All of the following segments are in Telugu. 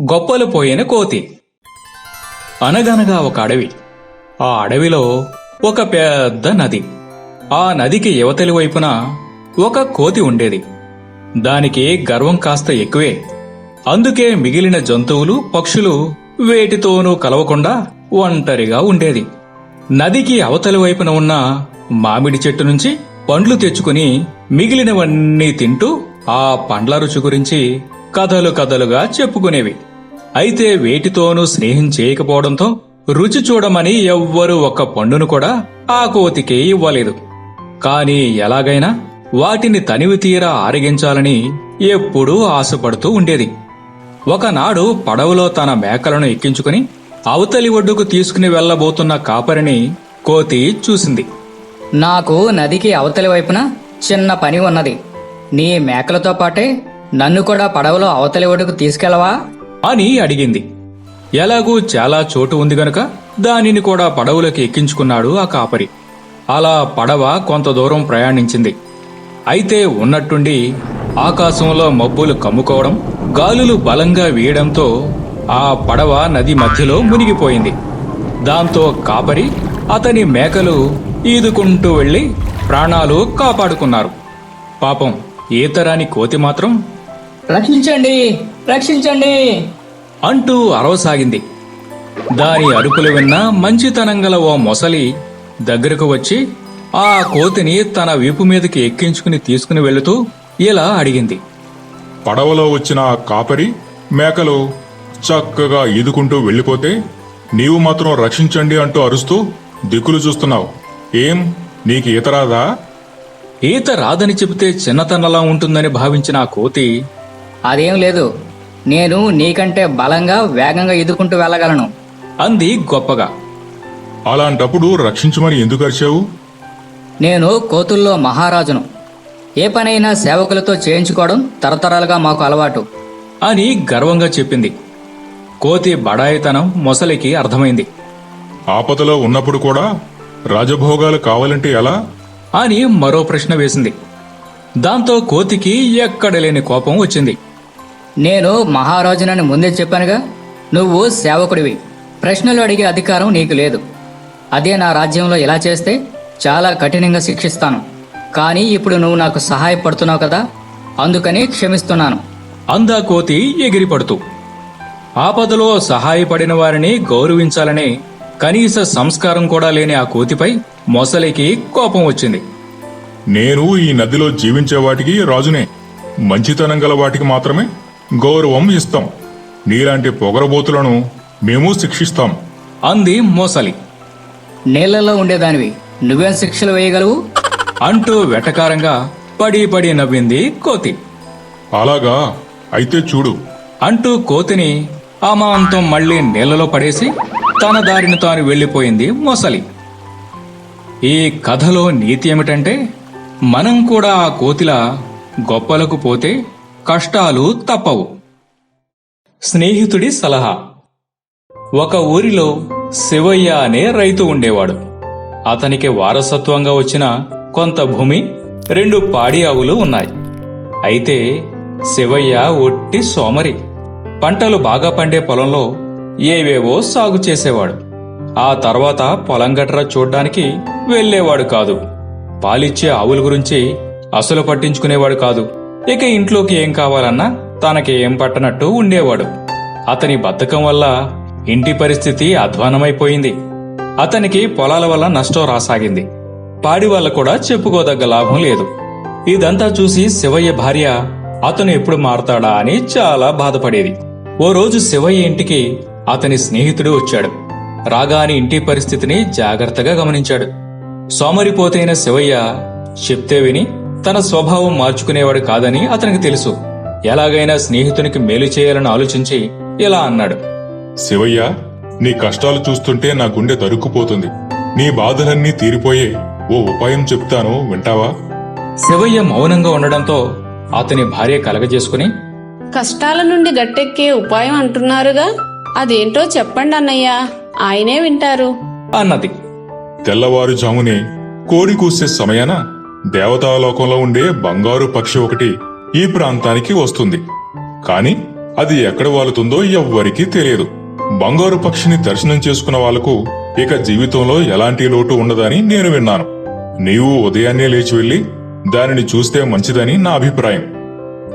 గొప్పలు పోయిన కోతి. అనగనగా ఒక అడవి. ఆ అడవిలో ఒక పెద్ద నది. ఆ నదికి యువతలి వైపున ఒక కోతి ఉండేది. దానికి గర్వం కాస్త ఎక్కువే. అందుకే మిగిలిన జంతువులు పక్షులు వేటితోనూ కలవకుండా ఒంటరిగా ఉండేది. నదికి అవతలి వైపున ఉన్న మామిడి చెట్టు నుంచి పండ్లు తెచ్చుకుని మిగిలినవన్నీ తింటూ ఆ పండ్ల రుచి గురించి కథలు కథలుగా చెప్పుకునేవి. అయితే వేటితోనూ స్నేహం చేయకపోవడంతో రుచి చూడమని ఎవ్వరూ ఒక్క పండును కూడా ఆ కోతికే ఇవ్వలేదు. కాని ఎలాగైనా వాటిని తనివి తీరా ఆరగించాలని ఎప్పుడూ ఆశపడుతూ ఉండేది. ఒకనాడు పడవలో తన మేకలను ఎక్కించుకుని అవతలి ఒడ్డుకు తీసుకుని వెళ్ళబోతున్న కాపరిని కోతి చూసింది. నాకు నదికి అవతలి వైపున చిన్న పని ఉన్నది. నీ మేకలతో పాటే నన్ను కూడా పడవలో అవతలి ఒడుకు తీసుకెళ్ళవా అని అడిగింది. ఎలాగూ చాలా చోటు ఉంది గనుక దానిని కూడా పడవలోకి ఎక్కించుకున్నాడు ఆ కాపరి. అలా పడవ కొంత దూరం ప్రయాణించింది. అయితే ఉన్నట్టుండి ఆకాశంలో మబ్బులు కమ్ముకోవడం గాలులు బలంగా వీయడంతో ఆ పడవ నది మధ్యలో మునిగిపోయింది. దాంతో కాపరి అతని మేకలు ఈదుకుంటూ వెళ్ళి ప్రాణాలు కాపాడుకున్నారు. పాపం ఈతరాని కోతి మాత్రం రక్షించండి రక్షించండి. అంటూ అరవసాగింది. దాని అరుపులు విన్న మంచితనం గల ఓ మొసలి దగ్గరకు వచ్చి ఆ కోతిని తన వీపు మీదకి ఎక్కించుకుని తీసుకుని వెళుతూ ఇలా అడిగింది. పడవలో వచ్చిన కాపరి మేకలు చక్కగా ఈదుకుంటూ వెళ్ళిపోతే నీవు మాత్రం రక్షించండి అంటూ అరుస్తూ దిక్కులు చూస్తున్నావు. ఏం? నీకు ఈత రాదా? ఈత రాదని చెబితే చిన్నతనలా ఉంటుందని భావించిన ఆ కోతి అదేం లేదు. నేను నీకంటే బలంగా వేగంగా ఎదుర్కొంటూ వెళ్ళగలను. అంది గొప్పగా. అలాంటప్పుడు రక్షించమని ఎందుకు అరిచావు? నేను కోతుల్లో మహారాజును. ఏ పనైనా సేవకులతో చేయించుకోవడం తరతరాలుగా మాకు అలవాటు. అని గర్వంగా చెప్పింది. కోతి బడాయితనం మొసలికి అర్థమైంది. ఆపదలో ఉన్నప్పుడు కూడా రాజభోగాలు కావాలంటే ఎలా? అని మరో ప్రశ్న వేసింది. దాంతో కోతికి ఎక్కడలేని కోపం వచ్చింది. నేను మహారాజునని ముందే చెప్పానుగా నువ్వు సేవకుడివి. ప్రశ్నలు అడిగే అధికారం నీకు లేదు. అదే నా రాజ్యంలో ఇలా చేస్తే చాలా కఠినంగా శిక్షిస్తాను. కానీ ఇప్పుడు నువ్వు నాకు సహాయపడుతున్నావు కదా అందుకని క్షమిస్తున్నాను. అందా కోతి ఎగిరిపడుతూ ఆపదలో సహాయపడిన వారిని గౌరవించాలనే కనీస సంస్కారం కూడా లేని ఆ కోతిపై మొసలికి కోపం వచ్చింది. నేను ఈ నదిలో జీవించే వాటికి రాజునే మంచితనం గల వాటికి మాత్రమే గౌరవం ఇస్తాం. నీలాంటి పొగరబోతులను మేము శిక్షిస్తాం. అంది మొసలి. నీళ్ళలో ఉండేదానివి. నువ్వేం శిక్షలు వేయగలవు? అంటూ వెటకారంగా పడి పడి నవ్వింది కోతి. అలాగా? అయితే చూడు. అంటూ కోతిని అమాంతం మళ్ళీ నీళ్ళలో పడేసి తన దారిని తాను వెళ్ళిపోయింది మొసలి. ఈ కథలో నీతి ఏమిటంటే మనం కూడా ఆ కోతిలా గొప్పలకు పోతే కష్టాలు తప్పవు. స్నేహితుడి సలహా. ఒక ఊరిలో శివయ్య అనే రైతు ఉండేవాడు. అతనికి వారసత్వంగా వచ్చిన కొంత భూమి రెండు పాడి ఆవులు ఉన్నాయి. అయితే శివయ్య ఒట్టి సోమరి. పంటలు బాగా పండే పొలంలో ఏవేవో సాగు చేసేవాడు. ఆ తర్వాత పొలం గట్రా చూడ్డానికి వెళ్ళేవాడు కాదు. పాలిచ్చే ఆవుల గురించి అసలు పట్టించుకునేవాడు కాదు. ఇక ఇంట్లోకి ఏం కావాలన్నా తనకి ఏం పట్టనట్టు ఉండేవాడు. అతని బద్ధకం వల్ల ఇంటి పరిస్థితి అధ్వానమైపోయింది. అతనికి పొలాల వల్ల నష్టం రాసాగింది. పాడి వల్ల కూడా చెప్పుకోదగ్గ లాభం లేదు. ఇదంతా చూసి శివయ్య భార్య అతను ఎప్పుడు మారతాడా? అని చాలా బాధపడేది. ఓ రోజు శివయ్య ఇంటికి అతని స్నేహితుడు వచ్చాడు. రాగాని ఇంటి పరిస్థితిని జాగ్రత్తగా గమనించాడు. సోమరిపోతైన శివయ్య చెప్తే విని తన స్వభావం మార్చుకునేవాడు కాదని అతనికి తెలుసు. ఎలాగైనా స్నేహితునికి మేలు చేయాలని ఆలోచించి ఇలా అన్నాడు. శివయ్య నీ కష్టాలు చూస్తుంటే నా గుండె దరుక్కుపోతుంది నీ బాధలన్నీ తీరిపోయే ఓ ఉపాయం చెప్తాను వింటావా? శివయ్య మౌనంగా ఉండడంతో అతని భార్య కలగజేసుకుని కష్టాల నుండి గట్టెక్కే ఉపాయం అంటున్నారుగా? అదేంటో చెప్పండి అన్నయ్య. ఆయనే వింటారు. అన్నది. తెల్లవారుజామునే కోడి కూసే సమయాన? దేవతాలోకంలో ఉండే బంగారు పక్షి ఒకటి ఈ ప్రాంతానికి వస్తుంది. కాని అది ఎక్కడ వాలుతుందో ఎవ్వరికీ తెలియదు. బంగారు పక్షిని దర్శనం చేసుకున్న వాళ్ళకు ఇక జీవితంలో ఎలాంటి లోటు ఉండదని నేను విన్నాను. నీవు ఉదయాన్నే లేచి వెళ్ళి దానిని చూస్తే మంచిదని నా అభిప్రాయం.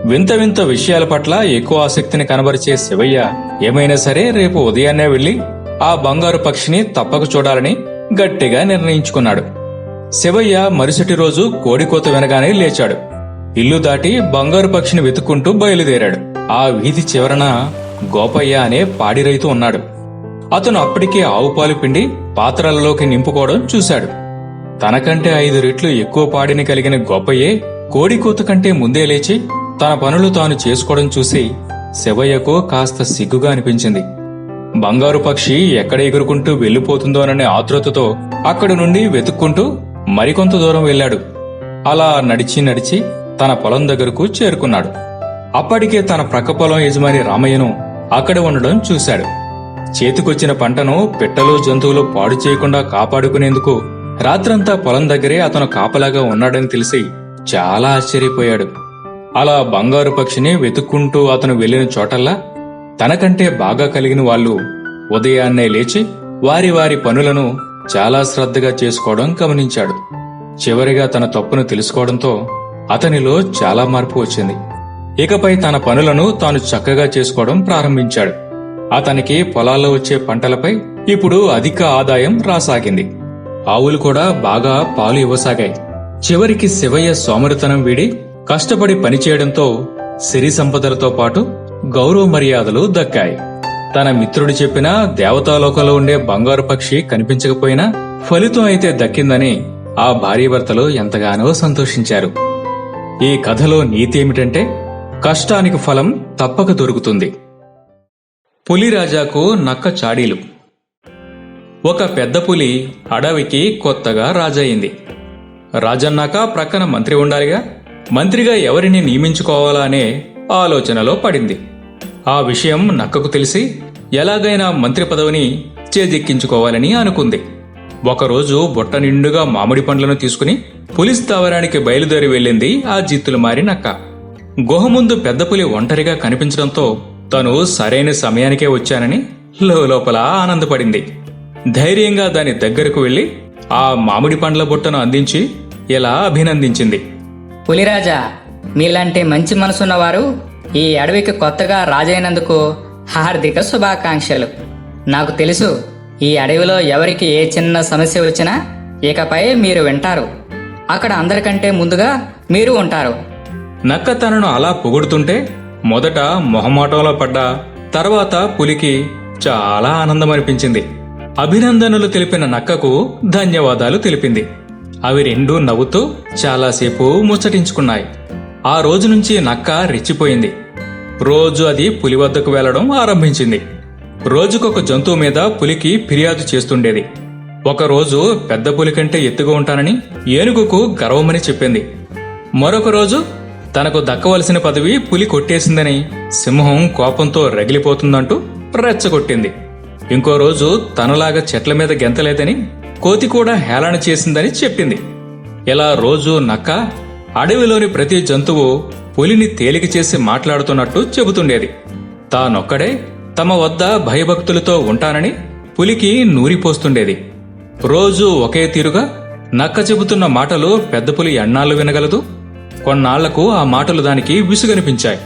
వింత వింత విషయాల పట్ల ఎక్కువ ఆసక్తిని కనబరిచే శివయ్య ఏమైనా సరే రేపు ఉదయాన్నే వెళ్ళి ఆ బంగారు పక్షిని తప్పక చూడాలని గట్టిగా నిర్ణయించుకున్నాడు. శివయ్య మరుసటి రోజు కోడికోత వినగానే లేచాడు. ఇల్లు దాటి బంగారు పక్షిని వెతుక్కుంటూ బయలుదేరాడు. ఆ వీధి చివరన గోపయ్య అనే పాడి రైతు ఉన్నాడు. అతను అప్పటికే ఆవు పాలు పిండి పాత్రలలోకి నింపుకోవడం చూశాడు. తనకంటే ఐదు రెట్లు ఎక్కువ పాడిని కలిగిన గోపయ్యే కోడికూత కంటే ముందే లేచి తన పనులు తాను చేసుకోవడం చూసి శివయ్యకు కాస్త సిగ్గుగా అనిపించింది. బంగారు పక్షి ఎక్కడ ఎగురుకుంటూ వెళ్ళిపోతుందోననే ఆతృతతో అక్కడి నుండి వెతుక్కుంటూ మరికొంత దూరం వెళ్ళాడు. అలా నడిచి నడిచి తన పొలం దగ్గరకు చేరుకున్నాడు. అప్పటికే తన ప్రక్క పొలం యజమాని రామయ్యను అక్కడ ఉండడం చూశాడు. చేతికొచ్చిన పంటను పిట్టలు జంతువులు పాడు చేయకుండా కాపాడుకునేందుకు రాత్రంతా పొలం దగ్గరే అతను కాపలాగా ఉన్నాడని తెలిసి చాలా ఆశ్చర్యపోయాడు. అలా బంగారు పక్షిని వెతుక్కుంటూ అతను వెళ్ళిన చోటల్లా తనకంటే బాగా కలిగిన వాళ్ళు ఉదయాన్నే లేచి వారి వారి పనులను చాలా శ్రద్ధగా చేసుకోవడం గమనించాడు. చివరిగా తన తప్పును తెలుసుకోవడంతో అతనిలో చాలా మార్పు వచ్చింది. ఇకపై తన పనులను తాను చక్కగా చేసుకోవడం ప్రారంభించాడు. అతనికి పొలాల్లో వచ్చే పంటలపై ఇప్పుడు అధిక ఆదాయం రాసాగింది. ఆవులు కూడా బాగా పాలు ఇవ్వసాగాయి. చివరికి శివయ్య సోమరితనం వీడి కష్టపడి పనిచేయడంతో సిరి సంపదలతో పాటు గౌరవ మర్యాదలు దక్కాయి. తన మిత్రుడు చెప్పిన దేవతాలోకంలో ఉండే బంగారు పక్షి కనిపించకపోయినా ఫలితం అయితే దక్కిందని ఆ భార్యాభర్తలు ఎంతగానో సంతోషించారు. ఈ కథలో నీతి ఏమిటంటే కష్టానికి ఫలం తప్పక దొరుకుతుంది. పులిరాజాకు నక్క చాడీలు. ఒక పెద్ద పులి అడవికి కొత్తగా రాజయింది రాజన్నాక ప్రక్కన మంత్రి ఉండాలిగా మంత్రిగా ఎవరిని నియమించుకోవాలా అనే ఆలోచనలో పడింది. ఆ విషయం నక్కకు తెలిసి ఎలాగైనా మంత్రి పదవిని చేజెక్కించుకోవాలని అనుకుంది. ఒకరోజు బుట్ట నిండుగా మామిడి పండ్లను తీసుకుని పులి స్థావరానికి బయలుదేరి వెళ్ళింది ఆ జిత్తులు మారి నక్క. గుహ ముందు పెద్ద పులి ఒంటరిగా కనిపించడంతో తను సరైన సమయానికే వచ్చానని లోపల ఆనందపడింది. ధైర్యంగా దాని దగ్గరకు వెళ్ళి ఆ మామిడి పండ్ల బుట్టను అందించి ఇలా అభినందించింది. పులిరాజా మీలాంటి మంచి మనసున్నవారు ఈ అడవికి కొత్తగా రాజైనందుకు హార్దిక శుభాకాంక్షలు. నాకు తెలుసు ఈ అడవిలో ఎవరికి ఏ చిన్న సమస్య వచ్చినా ఇకపై మీరు వింటారు. అక్కడ అందరికంటే ముందుగా మీరు ఉంటారు. నక్క తనను అలా పొగుడుతుంటే మొదట మొహమాటంలో పడ్డా తర్వాత పులికి చాలా ఆనందం అనిపించింది అభినందనలు తెలిపిన నక్కకు ధన్యవాదాలు తెలిపింది. అవి రెండూ నవ్వుతూ చాలాసేపు ముచ్చటించుకున్నాయి. ఆ రోజు నుంచి నక్క రెచ్చిపోయింది. రోజు అది పులి వద్దకు వెళ్ళడం ఆరంభించింది. రోజుకొక జంతువు మీద పులికి ఫిర్యాదు చేస్తుండేది. ఒకరోజు పెద్ద పులి కంటే ఎత్తుగా ఉంటానని ఏనుగుకు గర్వమని చెప్పింది. మరొక రోజు తనకు దక్కవలసిన పదవి పులి కొట్టేసిందని సింహం కోపంతో రగిలిపోతుందంటూ రెచ్చగొట్టింది. ఇంకో రోజు తనలాగా చెట్ల మీద గెంతలేదని కోతి కూడా హేళన చేసిందని చెప్పింది. ఇలా రోజు నక్క అడవిలోని ప్రతి జంతువు పులిని తేలిక చేసి మాట్లాడుతున్నట్టు చెబుతుండేది. తానొక్కడే తమ వద్ద భయభక్తులతో ఉంటానని పులికి నూరిపోస్తుండేది. రోజూ ఒకే తీరుగా నక్క చెబుతున్న మాటలు పెద్ద పులి ఎన్నాళ్ళు వినగలదు? కొన్నాళ్ళకు ఆ మాటలు దానికి విసుగనిపించాయి.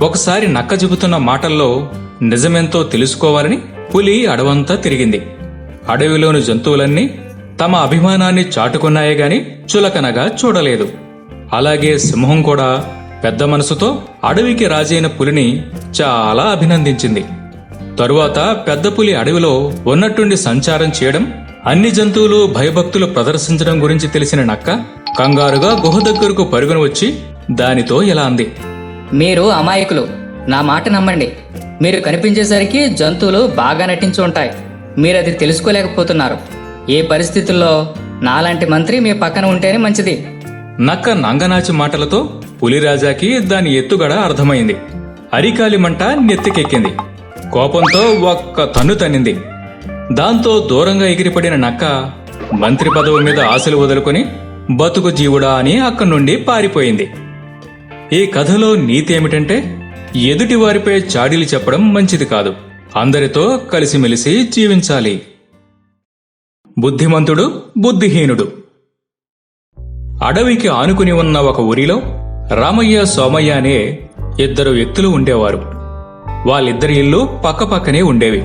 ఒకసారి నక్క చెబుతున్న మాటల్లో నిజమెంతో తెలుసుకోవాలని పులి అడవంతా తిరిగింది. అడవిలోని జంతువులన్నీ తమ అభిమానాన్ని చాటుకున్నాయే గాని చులకనగా చూడలేదు. అలాగే సింహం కూడా పెద్ద మనసుతో అడవికి రాజైన పులిని చాలా అభినందించింది. తరువాత పెద్ద పులి అడవిలో ఉన్నట్టుండి సంచారం చేయడం అన్ని జంతువులు భయభక్తులు ప్రదర్శించడం గురించి తెలిసిన నక్క కంగారుగా గుహ దగ్గరకు పరుగున వచ్చి దానితో ఇలా అంది. మీరు అమాయకులు నా మాట నమ్మండి. మీరు కనిపించేసరికి జంతువులు బాగా నటించి ఉంటాయి. మీరు అది తెలుసుకోలేకపోతున్నారు. ఏ పరిస్థితుల్లో నాలాంటి మంత్రి మీ పక్కన ఉంటేనే మంచిది. నక్క నంగనాచి మాటలతో పులిరాజాకి దాని ఎత్తుగడ అర్థమైంది. అరికాలి మంట నెత్తికెక్కింది. కోపంతో ఒక్క తన్ను తన్నింది. దాంతో దూరంగా ఎగిరిపడిన నక్క మంత్రి పదవి మీద ఆశలు వదులుకొని బతుకు జీవుడా అని అక్కడి నుండి పారిపోయింది. ఈ కథలో నీతి ఏమిటంటే ఎదుటి వారిపై చాడీలు చెప్పడం మంచిది కాదు. అందరితో కలిసిమెలిసి జీవించాలి. బుద్ధిమంతుడు బుద్ధిహీనుడు. అడవికి ఆనుకుని ఉన్న ఒక ఊరిలో రామయ్య సోమయ్య అనే ఇద్దరు వ్యక్తులు ఉండేవారు. వాళ్ళిద్దరి ఇల్లు పక్కపక్కనే ఉండేవి.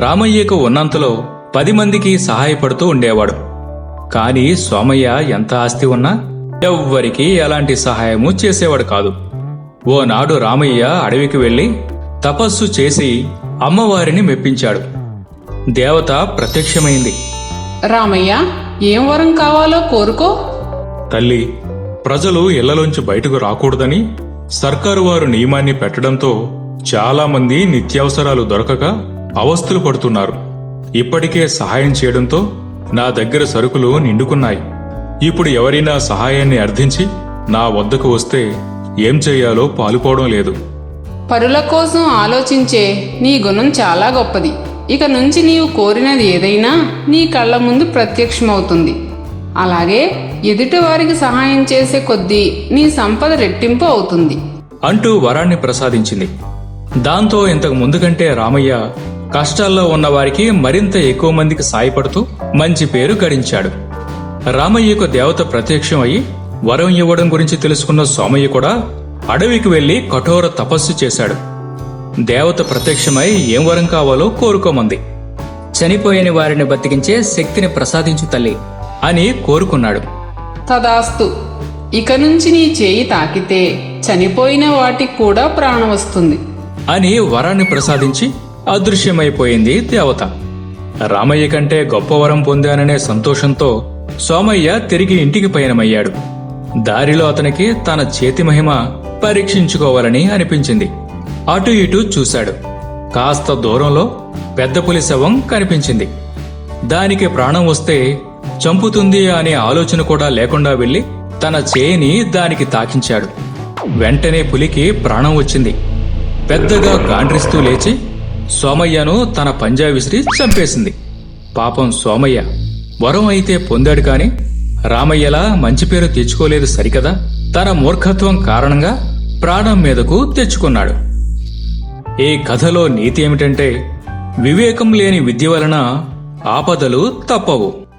రామయ్యకు ఉన్నంతలో పది మందికి సహాయపడుతూ ఉండేవాడు. కాని సోమయ్య ఎంత ఆస్తి ఉన్నా ఎవ్వరికీ ఎలాంటి సహాయము చేసేవాడు కాదు. ఓనాడు రామయ్య అడవికి వెళ్ళి తపస్సు చేసి అమ్మవారిని మెప్పించాడు. దేవత ప్రత్యక్షమైంది. రామయ్య ఏం వరం కావాలో కోరుకో. తల్లి ప్రజలు ఇళ్ళలోంచి బయటకు రాకూడదని సర్కారు వారు నియమాన్ని పెట్టడంతో చాలామంది నిత్యావసరాలు దొరకక అవస్థలు పడుతున్నారు. ఇప్పటికే సహాయం చేయడంతో నా దగ్గర సరుకులు నిండుకున్నాయి. ఇప్పుడు ఎవరైనా సహాయాన్ని అర్థించి నా వద్దకు వస్తే ఏం చేయాలో పాలుపోవడం లేదు. పరుల కోసం ఆలోచించే నీ గుణం చాలా గొప్పది. ఇక నుంచి నీవు కోరినది ఏదైనా నీ కళ్ళ ముందు ప్రత్యక్షమవుతుంది. అలాగే ఎదుటివారికి సహాయం చేసే కొద్దీ నీ సంపద రెట్టింపు అవుతుంది. అంటూ వరాన్ని ప్రసాదించింది. దాంతో ఇంతకు ముందు కంటే రామయ్య కష్టాల్లో ఉన్న వారికి మరింత ఎక్కువ మందికి సాయపడుతూ మంచి పేరు గడించాడు. రామయ్యకు దేవత ప్రత్యక్షం అయి వరం ఇవ్వడం గురించి తెలుసుకున్న సోమయ్య కూడా అడవికి వెళ్ళి కఠోర తపస్సు చేశాడు. దేవత ప్రత్యక్షమై ఏం వరం కావాలో కోరుకోమంది. చనిపోయిన వారిని బతికించే శక్తిని ప్రసాదించు తల్లి. అని కోరుకున్నాడు. తదాస్తు ఇక నుంచి నీ చేయి తాకితే చనిపోయిన వాటికి కూడా ప్రాణం వస్తుంది. అని వరాన్ని ప్రసాదించి అదృశ్యమైపోయింది దేవత. రామయ్య కంటే గొప్ప వరం పొందాననే సంతోషంతో సోమయ్య తిరిగి ఇంటికి పయనమయ్యాడు. దారిలో అతనికి తన చేతి మహిమ పరీక్షించుకోవాలని అనిపించింది. అటు ఇటు చూశాడు. కాస్త దూరంలో పెద్ద పులి శవం కనిపించింది. దానికి ప్రాణం వస్తే చంపుతుంది అనే ఆలోచన కూడా లేకుండా వెళ్ళి తన చేయిని దానికి తాకించాడు. వెంటనే పులికి ప్రాణం వచ్చింది. పెద్దగా గాండ్రిస్తూ లేచి సోమయ్యను తన పంజా విసిరి చంపేసింది. పాపం సోమయ్య వరం అయితే పొందాడు కాని రామయ్యలా మంచి పేరు తెచ్చుకోలేదు సరికదా. తన మూర్ఖత్వం కారణంగా ప్రాణం మీదకు తెచ్చుకున్నాడు. ఈ కథలో నీతి ఏమిటంటే వివేకం లేని విద్య వలన ఆపదలు తప్పవు.